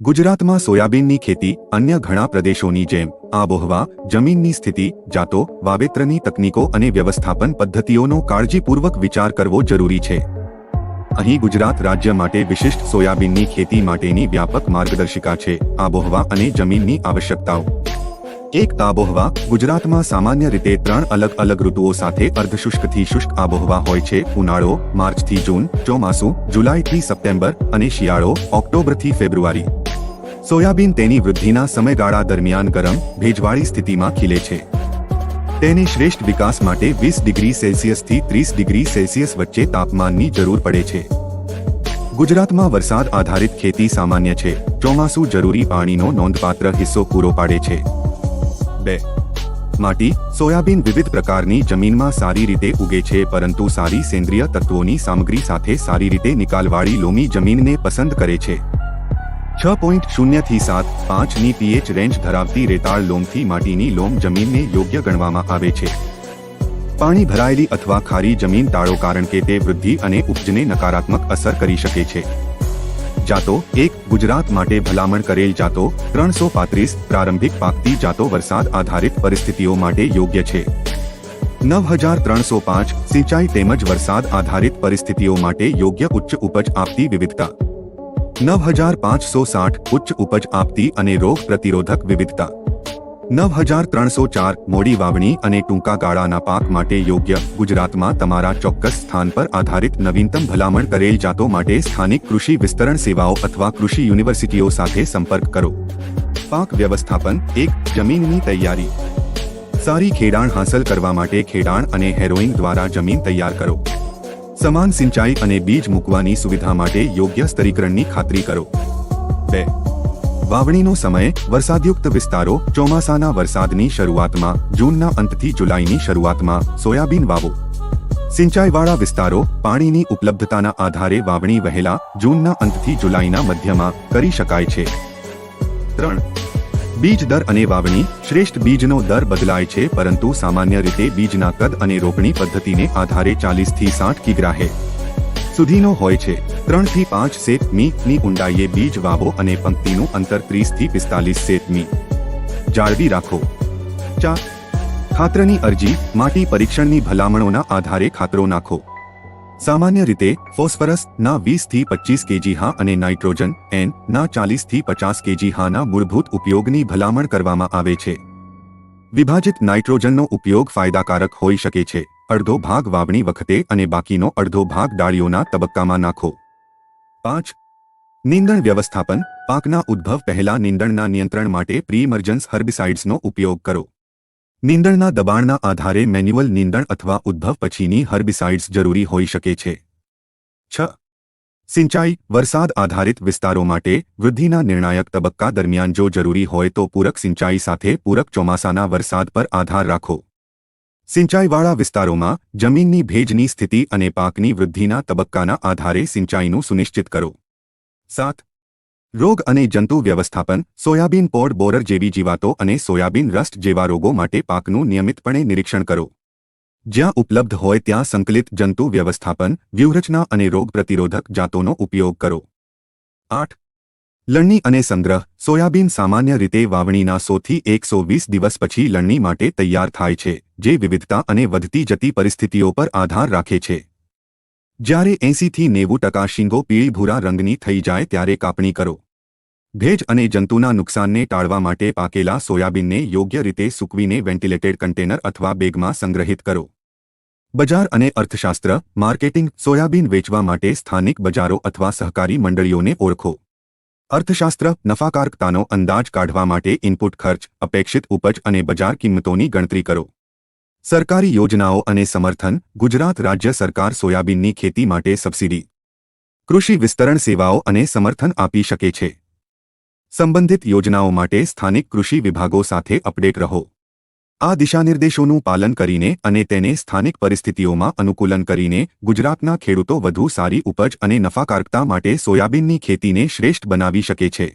ગુજરાતમાં સોયાબીનની ખેતી અન્ય ઘણા પ્રદેશોની જેમ, આબોહવા, જમીનની સ્થિતિ, જાતો, વાવેતરની તકનીકો અને વ્યવસ્થાપન પદ્ધતિઓનો કાળજીપૂર્વક વિચાર કરવો જરૂરી છે. અહીં ગુજરાત રાજ્ય માટે વિશિષ્ટ સોયાબીનની ખેતી માટેની વ્યાપક માર્ગદર્શિકા છે, આબોહવા અને જમીનની આવશ્યકતાઓ. એક આબોહવા, ગુજરાતમાં સામાન્ય રીતે ત્રણ અલગ અલગ ઋતુઓ સાથે અર્ધશુષ્કથી શુષ્ક આબોહવા હોય છે, ઉનાળો, માર્ચથી જૂન, ચોમાસું, જુલાઈથી સપ્ટેમ્બર અને શિયાળો, ઓક્ટોબરથી ફેબ્રુઆરી. સોયાબીન તેની વૃદ્ધિના સમયગાળા દરમિયાન ગરમ, ભેજવાળી સ્થિતિમાં ખીલે છે. તેને શ્રેષ્ઠ વિકાસ માટે વીસ ડિગ્રી સેલ્સિયસથી ત્રીસ ડિગ્રી સેલ્સિયસ વચ્ચે તાપમાનની જરૂર પડે છે. ગુજરાતમાં વરસાદ આધારિત ખેતી સામાન્ય છે. ચોમાસું જરૂરી પાણીનો નોંધપાત્ર હિસ્સો પૂરો પાડે છે. બે. માટી. સોયાબીન વિવિધ પ્રકારની જમીનમાં સારી રીતે ઉગે છે, પરંતુ સારી સેન્દ્રિય તત્વોની સામગ્રી સાથે સારી રીતે નિકાલવાળી લોમી જમીનને પસંદ કરે છે. છ પોઈન્ટ શૂન્યથી સાત પાંચની પીએચ રેન્જ ધરાવતી રેતાળ લોમથી માટીની લોમ જમીનને યોગ્ય ગણવામાં આવે છે. પાણી ભરાયેલી અથવા ખારી જમીન ટાળો કારણ કે તે વૃદ્ધિ અને ઉપજને નકારાત્મક અસર કરી શકે છે. જાતો એક ગુજરાત માટે ભલામણ કરેલ જાતો ત્રણસો પાંત્રીસ, પ્રારંભિક પાકતી જાતો વરસાદ આધારિત પરિસ્થિતિઓ માટે યોગ્ય છે. નવ હજાર ત્રણસો પાંચ, સિંચાઈ તેમજ વરસાદ આધારિત પરિસ્થિતિઓ માટે યોગ્ય ઉચ્ચ ઉપજ આપતી વિવિધતા. નવ હજાર પાંચસો સાઠ ઉચ્ચ ઉપજ આપતી અને રોગ પ્રતિરોધક વિવિધતા. નવ હજાર ત્રણસો ચાર મોડી વાવણી અને ટૂંકા ગાળાના પાક માટે યોગ્ય. ગુજરાતમાં તમારા ચોક્કસ સ્થાન પર આધારિત નવીનતમ ભલામણ કરેલ જાતો માટે સ્થાનિક કૃષિ વિસ્તરણ સેવાઓ અથવા કૃષિ યુનિવર્સિટીઓ સાથે સંપર્ક કરો. પાક વ્યવસ્થાપન, એક જમીનની તૈયારી. સારી ખેડાણ હાંસલ કરવા માટે ખેડાણ અને હેરોઇન દ્વારા જમીન તૈયાર કરો. સમાન સિંચાઈ અને બીજ મૂકવાની સુવિધા માટે યોગ્ય સ્તરીકરણની ખાતરી કરો. બે. વાવણીનો સમય વરસાદયુક્ત વિસ્તારો ચોમાસાના વરસાદની શરૂઆતમાં, જૂનના અંતથી જુલાઈની શરૂઆતમાં સોયાબીન વાવો. સિંચાઈવાળા વિસ્તારો પાણીની ઉપલબ્ધતાના આધારે વાવણી વહેલા જૂનના અંતથી જુલાઈના મધ્યમાં કરી શકાય છે. ત્રણ. બીજ દર અને વાવણી શ્રેષ્ઠ બીજનો દર બદલાય છે, પરંતુ સામાન્ય રીતે બીજના કદ અને રોપણી પદ્ધતિને આધારે ચાલીસથી સાઠ કિગ્રાહે સુધીનો હોય છે. ત્રણથી પાંચ સેત મીની ઊંડાઈએ બીજ વાવો અને પંક્તિનું અંતર ત્રીસથી પિસ્તાલીસ સેત મી. જાળવી રાખો. ચાર ખાતરની અરજી, માટી પરીક્ષણની ભલામણોના આધારે ખાતરો નાખો. સામાન્ય રીતે, ફોસ્ફરસ ના વીસથી પચીસ કેજી હા અને નાઇટ્રોજન, એન ના ચાલીસથી પચાસ કેજી હાના મૂળભૂત ઉપયોગની ભલામણ કરવામાં આવે છે. વિભાજિત નાઇટ્રોજનનો ઉપયોગ ફાયદાકારક હોઈ શકે છે. અડધો ભાગ વાવણી વખતે અને બાકીનો અડધો ભાગ ડાળીઓના તબક્કામાં નાખો. પાંચ. નીંદણ વ્યવસ્થાપન. પાકના ઉદ્ભવ પહેલા નીંદણના નિયંત્રણ માટે પ્રીમર્જન્સ હર્બિસાઇડ્સનો ઉપયોગ કરો. નીંદણના દબાણના આધારે મેન્યુઅલ નીંદણ અથવા ઉદ્ભવ પછીની હર્બિસાઇડ્સ જરૂરી હોઈ શકે છે. છ. સિંચાઈ વરસાદ આધારિત વિસ્તારો માટે વૃદ્ધિના નિર્ણાયક તબક્કા દરમિયાન જો જરૂરી હોય તો પૂરક સિંચાઈ સાથે પૂરક ચોમાસાના વરસાદ પર આધાર રાખો. સિંચાઈવાળા વિસ્તારોમાં જમીનની ભેજની સ્થિતિ અને પાકની વૃદ્ધિના તબક્કાના આધારે સિંચાઈનું સુનિશ્ચિત કરો. સાત. રોગ અને જંતુ વ્યવસ્થાપન, સોયાબીન પોડ બોરર જેવી જીવાતો અને સોયાબીન રસ્ટ જેવા રોગો માટે પાકનું નિયમિતપણે નિરીક્ષણ કરો. જ્યાં ઉપલબ્ધ હોય ત્યાં સંકલિત જંતુ વ્યવસ્થાપન, વ્યૂહરચના અને રોગ પ્રતિરોધક જાતોનો ઉપયોગ કરો. આઠ. લણણી અને સંગ્રહ. સોયાબીન સામાન્ય રીતે વાવણીના સોથી એકસો વીસ દિવસ પછી લણણી માટે તૈયાર થાય છે, જે વિવિધતા અને વધતી જતી પરિસ્થિતિઓ પર આધાર રાખે છે. જ્યારે એંસીથી નેવું ટકા શીંગો પીળી ભૂરા રંગની થઈ જાય ત્યારે કાપણી કરો. ભેજ અને જંતુના નુકસાનને ટાળવા માટે પાકેલા સોયાબીનને યોગ્ય રીતે સૂકવીને વેન્ટિલેટેડ કન્ટેનર અથવા બેગમાં સંગ્રહિત કરો. બજાર અને અર્થશાસ્ત્ર, માર્કેટિંગ, સોયાબીન વેચવા માટે સ્થાનિક બજારો અથવા સહકારી મંડળીઓને ઓળખો. અર્થશાસ્ત્ર, નફાકારકતાનો અંદાજ કાઢવા માટે ઇનપુટ ખર્ચ, અપેક્ષિત ઉપજ અને બજાર કિંમતોની ગણતરી કરો. સરકારી યોજનાઓ અને સમર્થન ગુજરાત રાજ્ય સરકાર સોયાબીનની ખેતી માટે સબસિડી. કૃષિ વિસ્તરણ સેવાઓ અને સમર્થન આપી શકે છે. સંબંધિત યોજનાઓ માટે સ્થાનિક કૃષિ વિભાગો સાથે અપડેટ રહો. આ દિશાનિર્દેશોનું પાલન કરીને અને તેને સ્થાનિક પરિસ્થિતિઓમાં અનુકૂલન કરીને ગુજરાતના ખેડૂતો વધુ સારી ઉપજ અને નફાકારકતા માટે સોયાબીનની ખેતીને શ્રેષ્ઠ બનાવી શકે છે.